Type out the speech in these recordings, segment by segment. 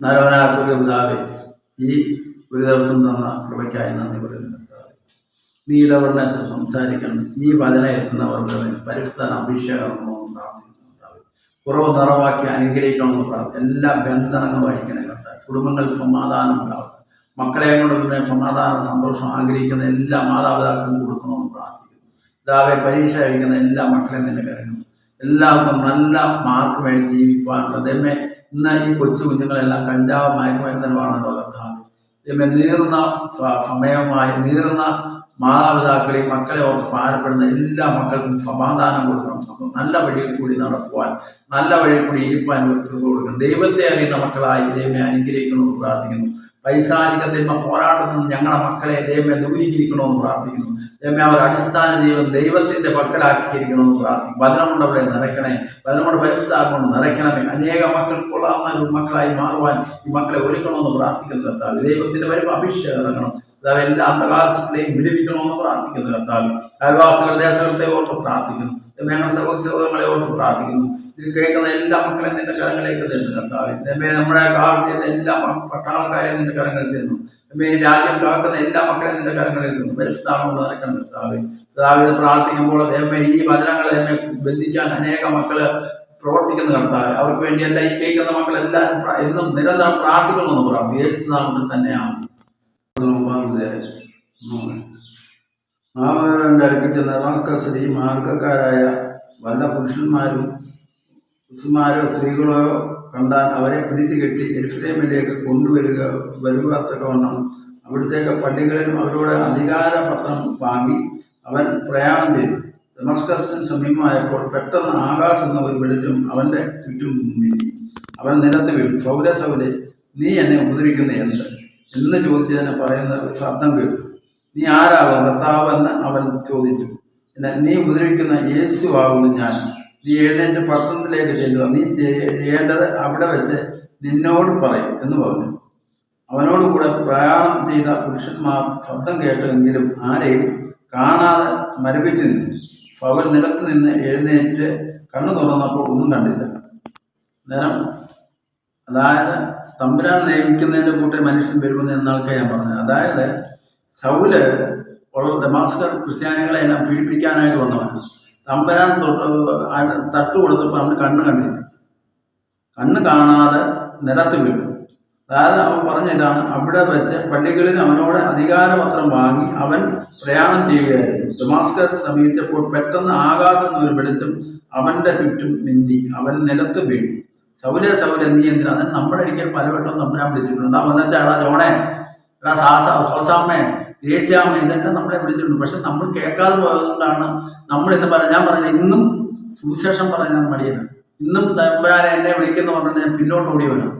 നരവനാസുരപിതാവെ ഈ ഒരു ദിവസം തന്ന കൃപയ്ക്കായി നന്ദി പറയുന്നു. നീ ഇടപെടണ സംസാരിക്കണം ഈ വചന എത്തുന്നവർക്ക് പരിശുദ്ധ അഭിഷേകമെന്ന് പ്രാർത്ഥിക്കുന്നു. കുറവ് നിറവാക്കി അനുഗ്രഹിക്കണമെന്ന് പ്രാർത്ഥന എല്ലാ ബന്ധനങ്ങളും അഴിക്കണേ കർത്താവ് കുടുംബങ്ങൾക്ക് സമാധാനം ഉണ്ടാവും മക്കളെ കൊണ്ട് പിന്നെ സമാധാനം സന്തോഷം ആഗ്രഹിക്കുന്ന എല്ലാ മാതാപിതാക്കളും കൊടുക്കണമെന്ന് പ്രാർത്ഥിക്കുന്നു ഇതാവെ പരീക്ഷ കഴിക്കുന്ന എല്ലാ മക്കളെയും തന്നെ കരങ്ങുന്നു എല്ലാവർക്കും നല്ല മാർക്ക് വേണ്ടി ജീവിക്കാനുള്ള ദൈവമേ ഇന്ന് ഈ കൊച്ചു കുഞ്ഞുങ്ങളെല്ലാം കഞ്ചാവ് മയക്കുമരുന്നതാണല്ലോ കർത്താവ് ദൈവമേ നീറുന്ന സമയമായി നീറുന്ന മാതാപിതാക്കളെയും മക്കളെ ഓർത്ത് ഭാരപ്പെടുന്ന എല്ലാ മക്കൾക്കും സമാധാനം കൊടുക്കണം. നല്ല വഴിയിൽ കൂടി നടക്കുവാൻ നല്ല വഴിയിൽ കൂടി ഇരിപ്പാൻ കൃപ കൊടുക്കണം. ദൈവത്തെ അറിയുന്ന മക്കളായി ദൈവമേ അനുഗ്രഹിക്കണമെന്ന് പ്രാർത്ഥിക്കുന്നു. പൈശാചിക തിന്മ പോരാട്ടത്തിൽ നിന്ന് ഞങ്ങളെ മക്കളെ ദൈവമേ ദൂരീകരിക്കണമെന്ന് പ്രാർത്ഥിക്കുന്നു. ദൈവമേ അവർ അടിസ്ഥാന ദൈവം ദൈവത്തിന്റെ പക്കലാക്കിയിരിക്കണമെന്ന് പ്രാർത്ഥിക്കും വചനമുണ്ട് അവിടെ നിറയ്ക്കണേ വചനമുണ്ട് കൊണ്ട് നിറയ്ക്കണമേ. അനേക മക്കൾ കൊള്ളാവുന്ന മക്കളായി മാറുവാൻ ഈ മക്കളെ ഒരുക്കണമെന്ന് പ്രാർത്ഥിക്കുന്നു കർത്താവ്. ദൈവത്തിന്റെ വരും അഭിഷേകം ഇറങ്ങണം കർത്താവ് എല്ലാ അന്ധകാലങ്ങളെയും വിടുവിക്കണമെന്ന് പ്രാർത്ഥിക്കുന്നു കർത്താവ്. അയൽവാസികൾ ദേശത്തെ ഓർത്ത് പ്രാർത്ഥിക്കുന്നു. ഞങ്ങളുടെ സഹോദര സഹോദരങ്ങളെ ഓർത്ത് പ്രാർത്ഥിക്കുന്നു. ഇത് കേൾക്കുന്ന എല്ലാ മക്കളെയും നിന്റെ കരങ്ങളിലേക്ക് തരുന്നു കർത്താവ്. ദൈവമേ നമ്മുടെ കാലത്ത് എല്ലാ പട്ടാളക്കാരെയും നിന്റെ കരങ്ങളിൽ തരുന്നു. ഈ രാജ്യം കാക്കുന്ന എല്ലാ മക്കളെയും നിന്റെ കരങ്ങളിൽ തരുന്നു. പരിസ്ഥാനം നിറക്കണം കർത്താവ്. കർത്താവ് പ്രാർത്ഥിക്കുമ്പോൾ ദൈവമേ ഈ വചനങ്ങളെ എമ്മെ ബന്ധിക്കാൻ അനേക മക്കൾ പ്രവർത്തിക്കുന്ന കർത്താവ്. അവർക്ക് വേണ്ടിയല്ല ഈ കേൾക്കുന്ന മക്കളെല്ലാം എന്നും നിരന്തരം പ്രാർത്ഥിക്കണമെന്ന് പ്രാർത്ഥിക്കും യേശുനാമത്തിൽ തന്നെയാണ് മാമന്റെ അടുക്കൽ ചെന്ന സ്ത്രീ മാർഗക്കാരായ വല്ല പുരുഷന്മാരും പുരുഷന്മാരോ സ്ത്രീകളോ കണ്ടാൽ അവരെ പിടിച്ചു കെട്ടി എരുസലേമിലേക്ക് കൊണ്ടുവരിക വരുവാത്തക്കവണ്ണം അവിടുത്തേക്ക് പള്ളികളിലും അവരോട് അധികാരപത്രം വാങ്ങി അവൻ പ്രയാണം ചെയ്തു. ഡെമസ്കസിന് സമീപമായപ്പോൾ പെട്ടെന്ന് ആകാശ് എന്ന ഒരു വെളിച്ചം അവന്റെ ചുറ്റും മിന്നി. അവൻ നിലത്ത് വീണു. സൗര സൗരെ നീ എന്നെ ഉപദ്രവിക്കുന്ന എന്ത്? എന്ന് ചോദിച്ചതിനെ പറയുന്ന ഒരു ശബ്ദം കേട്ടു. നീ ആരാകും? കർത്താവ് എന്ന് അവൻ ചോദിച്ചു. പിന്നെ നീ ഉപദ്രവിക്കുന്ന യേശു ആകുന്നു ഞാൻ. നീ എഴുന്നേറ്റ് പട്ടണത്തിലേക്ക് ചെല്ലുക. നീ ചെയ്യ- ചെയ്യേണ്ടത് അവിടെ വെച്ച് നിന്നോട് പറയും എന്ന് പറഞ്ഞു. അവനോട് കൂടെ പ്രയാണം ചെയ്ത പുരുഷന്മാർ ശബ്ദം കേട്ടെങ്കിലും ആരെയും കാണാതെ മരവിച്ചു നിന്നു സവൽ നിലത്ത് നിന്ന് എഴുന്നേറ്റ് കണ്ണു തുറന്നപ്പോൾ ഒന്നും കണ്ടില്ല. അന്നേരം അതായത് തമ്പുരാൻ നിയമിക്കുന്നതിന്റെ കൂട്ടി മനുഷ്യൻ വരുമെന്ന് എന്നാൾക്ക് ഞാൻ പറഞ്ഞത് അതായത് സൗൽ ഡമാസ്കർ ക്രിസ്ത്യാനികളെ എല്ലാം പീഡിപ്പിക്കാനായിട്ട് വന്നവൻ തമ്പുരാൻ തൊട്ട് തട്ട് കൊടുത്തപ്പോൾ അവന് കണ്ണ് കണ്ടില്ല. കണ്ണ് കാണാതെ നിരത്ത് വീണു. അതായത് അവൻ പറഞ്ഞ ഇതാണ് അവിടെ വെച്ച് പള്ളികളിൽ അവനോട് അധികാരപത്രം വാങ്ങി അവൻ പ്രയാണം ചെയ്യുകയായിരുന്നു. ഡമാസ്കസ് സമീപിച്ചപ്പോൾ പെട്ടെന്ന് ആകാശം ഒരു വെളിച്ചം അവന്റെ ചുറ്റും മിന്നി അവൻ നിലത്ത് വീണു. സൗല സൗല നീ എന്തിനാ? അതിന് നമ്മുടെ ഒരിക്കൽ പലവട്ടം തമ്പുരാൻ വിളിച്ചിട്ടുണ്ട്. ആ വന്നിട്ടാടാ ജോണേ എടാ സാസ ഹോസാമ്മേ ദേശീയാമ്മ ഇതെല്ലാം നമ്മളെ വിളിച്ചിട്ടുണ്ട്. പക്ഷെ നമ്മൾ കേൾക്കാതെ പോയതുകൊണ്ടാണ് നമ്മൾ ഇന്ന് പറഞ്ഞ ഞാൻ പറഞ്ഞ ഇന്നും സുവിശേഷം പറഞ്ഞാൽ മടിയാണ്. ഇന്നും തമ്പുരാൻ എന്നെ വിളിക്കുന്ന പറഞ്ഞാൽ ഞാൻ പിന്നോട്ട് ഓടി വരാം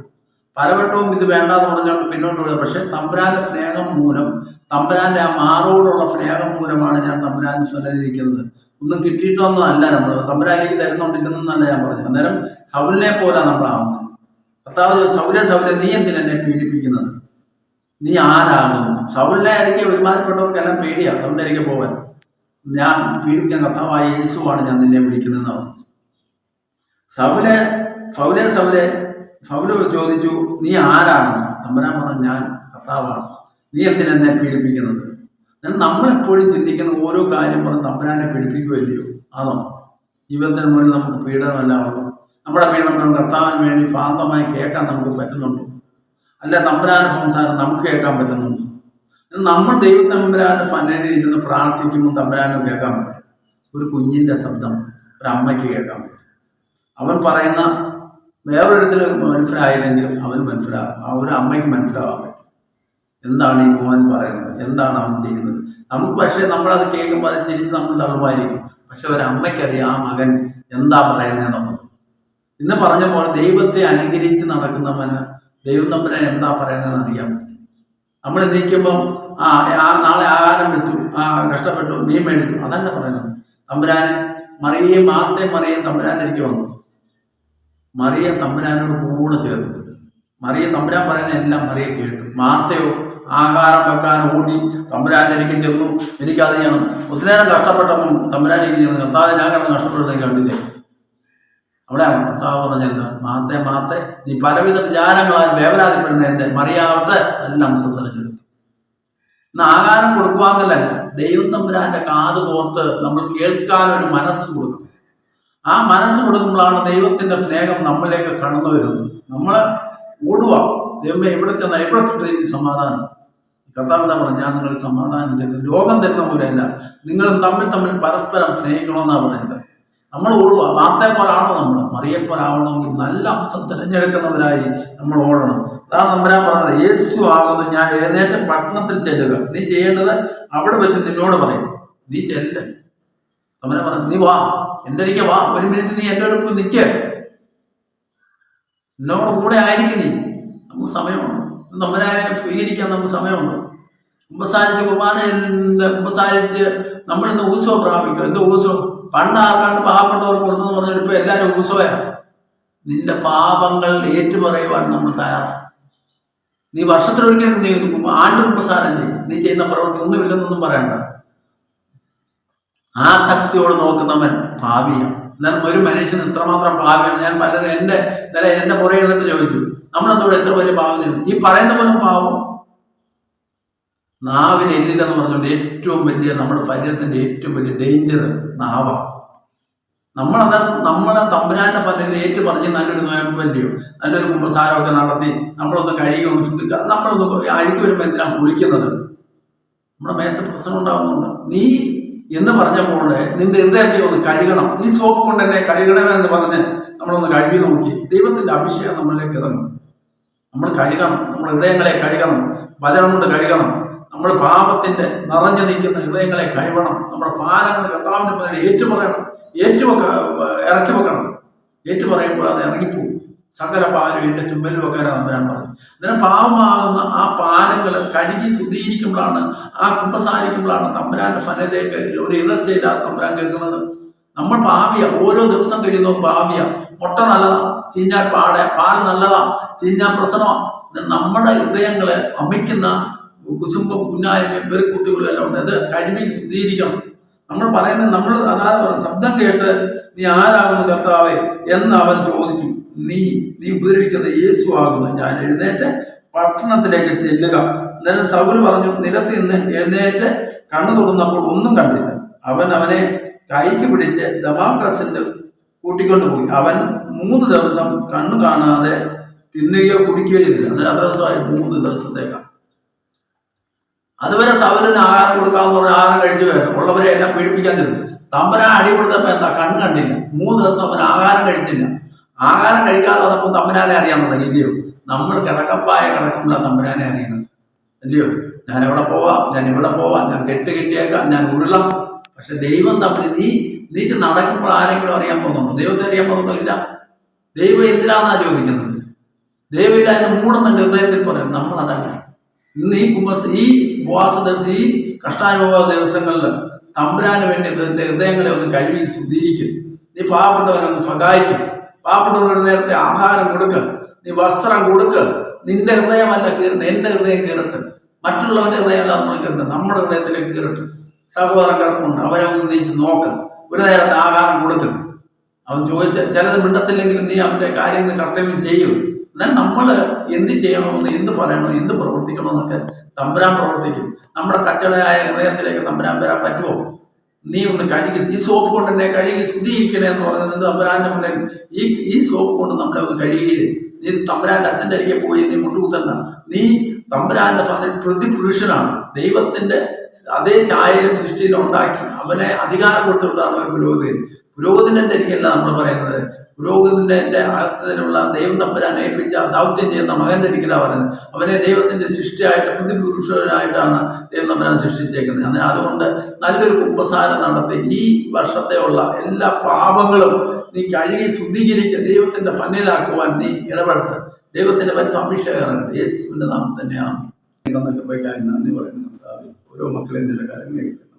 പലവട്ടവും ഇത് വേണ്ടാന്ന് പറഞ്ഞുകൊണ്ട് പിന്നോട്ട് ഓടിയ പക്ഷെ തമ്പുരാന്റെ സ്നേഹം മൂലം തമ്പുരാന്റെ ആ മാറോടുള്ള സ്നേഹം മൂലമാണ് ഞാൻ തമ്പുരാൻ സ്വലരിക്കുന്നത് ഒന്നും കിട്ടിയിട്ടൊന്നും അല്ല നമ്മൾ തമ്പുരാനിക്ക് തരുന്നുണ്ടില്ലെന്നല്ല ഞാൻ പറഞ്ഞത്. അന്നേരം സൗലിനെ പോലെ നമ്മളാവുന്നത് കർത്താവ് സൗലെ സൗലെ നീ എന്തിനെന്നെ പീഡിപ്പിക്കുന്നത്? നീ ആരാകുന്നു സൗലിനെ എനിക്ക് ഒരുമാതിരിപ്പെട്ടവർക്കെല്ലാം പേടിയാണ് സൗലിനെ എനിക്ക് പോവാൻ. ഞാൻ പീഡിപ്പിക്കാൻ കർത്താവായ യേശുവാണ് ഞാൻ നിന്നെ വിളിക്കുന്നത് പറഞ്ഞു. സൗലെ സൗലെ സൗലെ സൗൽ ചോദിച്ചു നീ ആരാണ്? തമ്പുരാൻ പറഞ്ഞു ഞാൻ കർത്താവാണ്. നീ എന്തിനെന്നെ പീഡിപ്പിക്കുന്നത്? എപ്പോഴും ചിന്തിക്കുന്ന ഓരോ കാര്യം പറഞ്ഞ് തമ്പുരാനെ പീഡിപ്പിക്കുമല്ലയോ ആണോ? ജീവിതത്തിന് മുന്നിൽ നമുക്ക് പീഡനമല്ല ഉള്ളൂ നമ്മുടെ പീഡനം കർത്താവിന് വേണ്ടി ശാന്തമായി കേൾക്കാൻ നമുക്ക് പറ്റുന്നുണ്ട്. അല്ല തമ്പുരാന്റെ സംസാരം നമുക്ക് കേൾക്കാൻ പറ്റുന്നുണ്ട്. നമ്മൾ നമ്മൾ ദൈവത്തമ്പുരാന്റെ ഫന്നയിൽ ഇരുന്ന് പ്രാർത്ഥിക്കുമ്പോൾ തമ്പുരാനും കേൾക്കാൻ പറ്റും. ഒരു കുഞ്ഞിന്റെ ശബ്ദം ഒരു അമ്മയ്ക്ക് കേൾക്കാൻ പറ്റും. അവൻ പറയുന്ന വേറൊരിടത്തിൽ മനസ്സിലായില്ലെങ്കിലും അവന് മനസ്സിലാവും. ആ ഒരു അമ്മയ്ക്ക് മനസ്സിലാവാൻ എന്താണ് ഈ മോഹൻ പറയുന്നത്? എന്താണ് അവൻ ചെയ്യുന്നത്? നമുക്ക് പക്ഷേ നമ്മളത് കേൾക്കുമ്പോൾ അത് ചിരിച്ച് നമ്മൾ തള്ളുമായിരിക്കും. പക്ഷെ ഒരമ്മയ്ക്കറിയാം ആ മകൻ എന്താ പറയുന്നത് നമ്മൾ ഇന്ന് പറഞ്ഞ പോലെ ദൈവത്തെ അനുഗ്രഹിച്ച് നടക്കുന്നവന് ദൈവം തമ്മിനെ എന്താ പറയുന്നതെന്ന് പറ്റും നമ്മൾ നീക്കുമ്പം ആ നാളെ ആഹാരം വെച്ചു ആ കഷ്ടപ്പെട്ടു മീൻ മേടിച്ചു അതല്ല പറയുന്നത്. തമ്പുരാന് മറിയേയും മാത്തെ തമ്പുരാന്റെ എനിക്ക് വന്നു. മറിയ തമ്പുരാനോട് കൂടെ ചേർന്നു. മറിയ തമ്പുരാൻ പറയുന്ന എല്ലാം മറിയ കേട്ടു. മാർത്തയോ ആഹാരം വെക്കാൻ ഓടി തമ്പുരാന്റെ എനിക്ക് ചെന്നു. എനിക്കത് ചെയ്യണം. ഒത്തിരി നേരം കഷ്ടപ്പെട്ടപ്പം തമ്പുരാൻ എനിക്ക് ചെന്നു. കർത്താവ് ഞാൻ കിടന്ന് കഷ്ടപ്പെടുന്നത് കണ്ടില്ലേ? അവിടെ കർത്താവ് പറഞ്ഞെന്താ മാത്തെ മാത്തെ നീ പലവിധ വിചാരങ്ങളാൽ വേവലാതിപ്പെടുന്നതിന്റെ മറിയാവട്ടെ എല്ലാം സന്ദർശിച്ചെടുത്തു ഇന്ന് ആഹാരം കൊടുക്കുവാങ്ങല്ല ദൈവം തമ്പുരാന്റെ കാത് കോർത്ത് നമ്മൾ കേൾക്കാൻ ഒരു മനസ്സ് കൊടുക്കും. ആ മനസ്സ് കൊടുക്കുമ്പോഴാണ് ദൈവത്തിന്റെ സ്നേഹം നമ്മളിലേക്ക് കടന്നു വരുന്നത്. നമ്മൾ ഓടുക ദൈവം എവിടെ ചെന്നാൽ എവിടെ കിട്ടുന്ന സമാധാനം? കർത്താവ് എന്താ ഞാൻ നിങ്ങൾ സമാധാനം തരുന്നു. ലോകം തരുന്ന പോലെയല്ല നിങ്ങൾ തമ്മിൽ തമ്മിൽ പരസ്പരം സ്നേഹിക്കണമെന്നാണ് പറയുന്നത്. നമ്മൾ ഓടുക. വാർത്തയെ പോലാണോ നമ്മൾ? മറിയെ പോലാവണമെങ്കിൽ നല്ല അംശം തിരഞ്ഞെടുക്കുന്നവരായി നമ്മൾ ഓടണം. അതാണ് നമ്പരാൻ പറഞ്ഞത്. യേശു ആകുന്നു. ഞാൻ എഴുന്നേറ്റ് പട്ടണത്തിൽ ചെല്ലുക. നീ ചെയ്യേണ്ടത് അവിടെ വെച്ച് നിന്നോട് പറയും. നീ ചെല്ല. തമ്പരാൻ പറഞ്ഞു നീ വാ. എന്റെ ഒരിക്കൽ വാ. ഒരു മിനിറ്റ് നീ എന്റെ ഒരു നിൽക്കുക എന്നോട് കൂടെ ആയിരിക്കും നീ. നമുക്ക് സമയമുണ്ട്. തമ്പരാനെ സ്വീകരിക്കാൻ നമുക്ക് സമയമുണ്ടോ? കുമ്പസാരിച്ച് കുർബാന കുമ്പസാരിച്ച് നമ്മളിന്ന് ഊസോ പ്രാപിക്കും. എന്ത് ഊസോ പണ്ട് ആർക്കാണ്ട് പാവപ്പെട്ടവർക്ക് കൊടുത്തെന്ന് പറഞ്ഞാൽ ഇപ്പൊ എല്ലാവരും ഊസവയാ നിന്റെ പാപങ്ങൾ ഏറ്റുപറയുവാൻ നമ്മൾ തയ്യാറാണ്. നീ വർഷത്തിലൊരിക്കലും നീ ആണ്ട് കുമ്പസാരം ചെയ്യും. നീ ചെയ്യുന്ന പ്രവൃത്തി ഒന്നുമില്ലെന്നൊന്നും പറയണ്ട. ആസക്തിയോട് നോക്കുന്നവൻ ഭാവിയാണ് എന്നാലും ഒരു മനുഷ്യൻ ഇത്രമാത്രം പാവമാണ് ഞാൻ പലരും എന്റെ ഇന്നലെ എന്റെ പുറകെ എന്നിട്ട് ചോദിച്ചു. നമ്മളെന്തോടെ എത്ര വലിയ പാവം ചെയ്തു ഈ പറയുന്ന പോലെ പാവം. നാവിന് എല്ലില്ലെന്ന് പറഞ്ഞുകൊണ്ട് ഏറ്റവും വലിയ നമ്മുടെ ശരീരത്തിന്റെ ഏറ്റവും വലിയ ഡേഞ്ചർ നാവാണ് നമ്മളത് നമ്മളെ തമ്പുരാന്റെ ഫലത്തിൽ ഏറ്റു പറഞ്ഞ് നല്ലൊരു നോയമ്പന്റെയോ നല്ലൊരു കുമ്പസാരമൊക്കെ നടത്തി നമ്മളൊന്ന് കഴുകി ഒന്ന് ചിന്തിക്കുക നമ്മളൊന്ന് അഴുക്കി വരുമ്പോൾ എന്തിനാണ് കുളിക്കുന്നത്? നമ്മുടെ മേത്ത് പ്രശ്നം ഉണ്ടാകുന്നുണ്ട് നീ എന്ന് പറഞ്ഞപ്പോൾ നിന്റെ ഹൃദയത്തെ ഒന്ന് കഴുകണം. നീ സോപ്പ് കൊണ്ട് എന്നെ കഴുകണമേ എന്ന് പറഞ്ഞ് നമ്മളൊന്ന് കഴുകി നോക്കി. ദൈവത്തിന്റെ അഭിഷേകം നമ്മളിലേക്ക് ഇറങ്ങും. നമ്മൾ കഴുകണം. നമ്മൾ ഹൃദയങ്ങളെ കഴുകണം. വചനം കൊണ്ട് കഴുകണം. നമ്മൾ പാപത്തിന്റെ നിറഞ്ഞു നിൽക്കുന്ന ഹൃദയങ്ങളെ കഴിവണം നമ്മുടെ പാലങ്ങൾ കർത്താവിന്റെ ഏറ്റുപറയണം. ഏറ്റുവെക്ക ഇറക്കി വെക്കണം ഏറ്റുപറയുമ്പോൾ അത് ഇറങ്ങിപ്പോകും. സകല പാലും എന്റെ ചുമ്പലിൽ വെക്കാനാണ് അമ്പരാൻ പറഞ്ഞു അന്നേരം പാവമാകുന്ന ആ പാലങ്ങൾ കഴുകി ശുദ്ധീകരിക്കുമ്പോഴാണ് ആ കുമ്പസാരിക്കുമ്പോഴാണ് തമ്പുരാന്റെ ഫലതേക്ക് ഒരു ഇടർച്ചയില്ലാത്ത തമ്പുരാൻ കേൾക്കുന്നത്. നമ്മൾ ഭാവിയ ഓരോ ദിവസം കഴിയുന്നതും ഭാവിയ. മുട്ട നല്ലതാ ചീഞ്ഞാൽ പാടെ പാൽ നല്ലതാ ചീഞ്ഞാൽ പ്രശ്നമാണ് നമ്മുടെ ഹൃദയങ്ങളെ അമിക്കുന്ന കുസുമ്പും കുഞ്ഞായ്മ വെറുക്കുത്തികളും എല്ലാം ഉണ്ട്. അത് കഴിവിൽ ശുദ്ധീകരിക്കണം. നമ്മൾ പറയുന്നത് നമ്മൾ അതാ ശബ്ദം കേട്ട് നീ ആരാകുന്നു കർത്താവേ എന്ന് അവൻ ചോദിച്ചു. നീ നീ ഉപദ്രവിക്കുന്ന യേശു ആകുന്നു ഞാൻ എഴുന്നേറ്റ് പട്ടണത്തിലേക്ക് ചെല്ലുക. എന്നാലും സൗര് പറഞ്ഞു നിലത്ത് നിന്ന് എഴുന്നേറ്റ് കണ്ണു തുറന്നപ്പോൾ ഒന്നും കണ്ടില്ല. അവൻ അവനെ കൈക്ക് പിടിച്ച് ദമാക്കസിന്റെ കൂട്ടിക്കൊണ്ടുപോയി അവൻ മൂന്ന് ദിവസം കണ്ണു കാണാതെ തിന്നുകയോ കുടിക്കുകയോ ചെയ്തില്ല. അന്നേരം അത്ര ദിവസമായി മൂന്ന് ദിവസത്തേക്കാണ്. അതുവരെ സവലിന് ആഹാരം കൊടുക്കാന്ന് പറഞ്ഞ ആഹാരം കഴിച്ചു വരും ഉള്ളവരെ എല്ലാം പീഡിപ്പിക്കാൻ തരും തമ്പരാൻ അടി കൊടുത്തപ്പോ എന്താ? കണ്ണ് കണ്ടില്ല. മൂന്ന് ദിവസം അവൻ ആഹാരം കഴിച്ചില്ല. ആഹാരം കഴിക്കാതെ വന്നപ്പോൾ തമ്പരാനെ അറിയാൻ തുടങ്ങി. ഇല്ലയോ? നമ്മൾ കിടക്കപ്പായ കിടക്കുമ്പോൾ തമ്പരാനെ അറിയുന്നത്. അല്ലയോ ഞാൻ എവിടെ പോവാം? ഞാൻ ഇവിടെ പോവാം. ഞാൻ കെട്ട് കെട്ടിയേക്കാം. ഞാൻ ഉരുളം. പക്ഷെ ദൈവം തമ്മിൽ നീ നീ നടക്കുമ്പോൾ ആരെങ്കിലും അറിയാൻ പോകുന്നുണ്ടോ? ദൈവത്തെ അറിയാൻ പോകുന്നുണ്ടോ? ഇല്ല. ദൈവം എന്തിനാന്നാ ചോദിക്കുന്നത്? ദൈവം ഇല്ല എന്ന് മൂടുന്നുണ്ട് ഹൃദയത്തിൽ പറയും. നമ്മൾ അതല്ല ഇന്ന് ഈ കുംഭസ് ഈ ഉപവാസ ദിവസം ഈ കഷ്ടാനുഭവ ദിവസങ്ങളിൽ തമ്പുരാന് വേണ്ടി നിന്റെ ഹൃദയങ്ങളെ ഒന്ന് കഴുകി ശുദ്ധീകരിക്കും. നീ പാവപ്പെട്ടവനെ ഒന്ന് സഹായിക്കും. നേരത്തെ ആഹാരം കൊടുക്ക. നീ വസ്ത്രം കൊടുക്ക. നിന്റെ ഹൃദയമല്ല കീറട്ടെ എന്റെ ഹൃദയം കീറട്ടെ. മറ്റുള്ളവന്റെ ഹൃദയമല്ല നമ്മൾ കീറട്ടെ നമ്മുടെ ഹൃദയത്തിലേക്ക് കീറട്ടെ. സഹോദരൻ കിടപ്പുണ്ട് അവനെ ഒന്ന് നീച്ച് നോക്ക്. ഒരു നേരത്തെ ആഹാരം കൊടുക്കും. അവൻ ചോദിച്ച ചിലത് മിണ്ടത്തില്ലെങ്കിലും നീ അവന്റെ കാര്യങ്ങൾ കർത്തവ്യം ചെയ്യും. എന്നാൽ നമ്മൾ എന്ത് ചെയ്യണമെന്ന് എന്ത് പറയണോ എന്ത് പ്രവർത്തിക്കണമെന്നൊക്കെ തമ്പുരാൻ പ്രവർത്തിക്കും. നമ്മുടെ കച്ചടയായ ഹൃദയത്തിലേക്ക് തമ്പുരാൻ വരാൻ പറ്റുമോ? നീ ഒന്ന് കഴുകി ഈ സോപ്പ് കൊണ്ട് എന്നെ കഴുകി ശുദ്ധീകരിക്കണേ എന്ന് പറയുന്നത് തമ്പുരാന്റെ മുന്നിൽ? ഈ ഈ സോപ്പ് കൊണ്ട് നമ്മളെ ഒന്ന് കഴുകിയില്ല നീ തമ്പുരാന്റെ അച്ഛന്റെ അരികെ പോയി നീ മുട്ടുകുത്തണ്ട നീ തമ്പുരാന്റെ പ്രതി പുരുഷനാണ് ദൈവത്തിന്റെ അതേ ചായയിലും സൃഷ്ടിയിലും ഉണ്ടാക്കി അവനെ അധികാരം കൊടുത്തുകൊണ്ടാണ് ഒരു പുരോഹിതൻ. പുരോഹിതന്റെ എനിക്കല്ല നമ്മൾ പറയുന്നത്? പുരോഹിതന്റെ അകത്തിലുള്ള ദൈവം തമ്പരാൻ ഏൽപ്പിച്ച ദൗത്യം ചെയ്യുന്ന മകന്റെ എനിക്കല്ല പറയുന്നത്. അവനെ ദൈവത്തിന്റെ സൃഷ്ടിയായിട്ട് പ്രതിപുരുഷനായിട്ടാണ് ദൈവം തമ്പരാൻ സൃഷ്ടിച്ചേക്കുന്നത്. അങ്ങനെ അതുകൊണ്ട് നല്ലൊരു കുമ്പസാരം നടത്തി ഈ വർഷത്തെയുള്ള എല്ലാ പാപങ്ങളും നീ കഴുകി ശുദ്ധീകരിച്ച് ദൈവത്തിന്റെ ഫന്നിലാക്കുവാൻ നീ ഇടപെട്ട് ദൈവത്തിന്റെ പരിസ അഭിഷേകം യേശുവിന്റെ നാമം തന്നെയാണ് നന്ദി പറയുന്നു. ഓരോ മക്കളെയും നിന്റെ കാര്യങ്ങളിലേക്ക്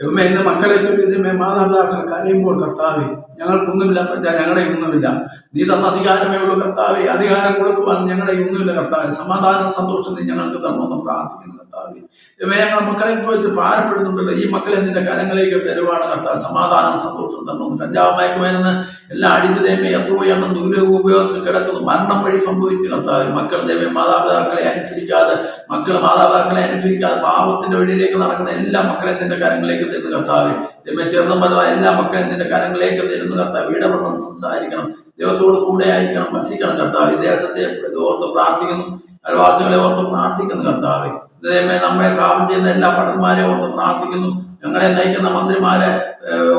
ദൈവമേ എന്റെ മക്കളെ ചൊല്ലി ദൈവമേ മാതാപിതാക്കൾ കരയുമ്പോൾ കർത്താവെ ഞങ്ങൾക്കൊന്നുമില്ല ഞങ്ങളെ ഒന്നുമില്ല. നീ തന്ന അധികാരമേ ഉള്ളൂ കർത്താവെ അധികാരം കൊടുക്കുവാൻ ഞങ്ങളുടെ ഒന്നുമില്ല കർത്താവെ. സമാധാനം സന്തോഷം നീ ഞങ്ങൾക്ക് തരണമെന്ന് പ്രാർത്ഥിക്കുന്നു കർത്താവെ. ഞങ്ങളുടെ മക്കളെ പോയിട്ട് ഭാരപ്പെടുന്നുണ്ടല്ലോ. ഈ മക്കളെ നിന്റെ കരങ്ങളിലേക്ക് തരുവാണ് കർത്താവ്. സമാധാനം സന്തോഷം തരണമെന്ന് കഞ്ചാവ് മയക്കുമരുന്ന് എല്ലാ അടിച്ച് ദൈവമേ എത്രയോ എണ്ണം ദുരുപയോഗ ഉപയോഗത്തിൽ കിടക്കുന്നു. മരണം വഴി സംഭവിച്ചു കർത്താവ്. മക്കൾ ദൈവം മാതാപിതാക്കളെ അനുസരിക്കാതെ മക്കൾ മാതാപിതാക്കളെ അനുസരിക്കാതെ പാപത്തിന്റെ വഴിയിലേക്ക് നടക്കുന്ന എല്ലാ മക്കളെ നിന്റെ കരങ്ങളിലേക്ക് തരുന്നു കർത്താവ്. ദൈവം ചെറുതും വലുതായ എല്ലാ മക്കളെയും നിന്റെ കരങ്ങളിലേക്ക് തരുന്നു കർത്താവ്. ഇടപെടണം സംസാരിക്കണം. ദൈവത്തോട് കൂടെ ആയിരിക്കണം വസിക്കണം കർത്താവ്. ദേശത്തെ ഓർത്ത് പ്രാർത്ഥിക്കുന്നു അയൽവാസികളെ ഓർത്ത് പ്രാർത്ഥിക്കുന്നു കർത്താവ്. ദൈവമേ നമ്മളെ കാവൽ ചെയ്യുന്ന എല്ലാ ഭടന്മാരെ ഓർത്ത് പ്രാർത്ഥിക്കുന്നു ഞങ്ങളെ നയിക്കുന്ന മന്ത്രിമാരെ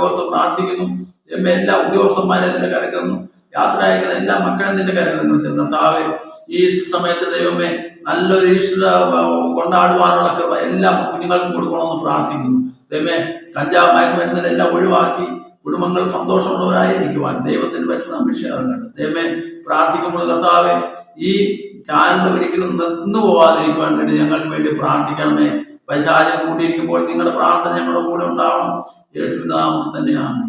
ഓർത്ത് പ്രാർത്ഥിക്കുന്നു. ദൈവമേ എല്ലാ ഉദ്യോഗസ്ഥന്മാരെ നിന്റെ കരക്കുന്നു യാത്ര അയക്കുന്ന എല്ലാ മക്കളെ നിന്റെ കരക്കുന്നു കർത്താവ്. ഈ സമയത്ത് ദൈവമേ നല്ലൊരു ഈശ്വര കൊണ്ടാടുവാനുള്ള കൃപ എല്ലാം കുഞ്ഞുങ്ങൾക്കും കൊടുക്കണമെന്ന് പ്രാർത്ഥിക്കുന്നു. ദൈവമേ കഞ്ചാവ് മയക്കുമരുന്നിലെല്ലാം ഒഴിവാക്കി കുടുംബങ്ങൾ സന്തോഷമുള്ളവരായിരിക്കുവാൻ ദൈവത്തിന് കണ്ടു. ദൈവമേ പ്രാർത്ഥിക്കുമ്പോൾ കർത്താവെ ഈ ചാനൽ ഒരിക്കലും നിന്നു പോവാതിരിക്കുവാൻ വേണ്ടി ഞങ്ങൾക്ക് വേണ്ടി പ്രാർത്ഥിക്കണമേ. പൈശാചം കൂട്ടിയിരിക്കുമ്പോൾ നിങ്ങളുടെ പ്രാർത്ഥന ഞങ്ങളുടെ കൂടെ ഉണ്ടാവണം. യേശുനാമം തന്നെയാണ്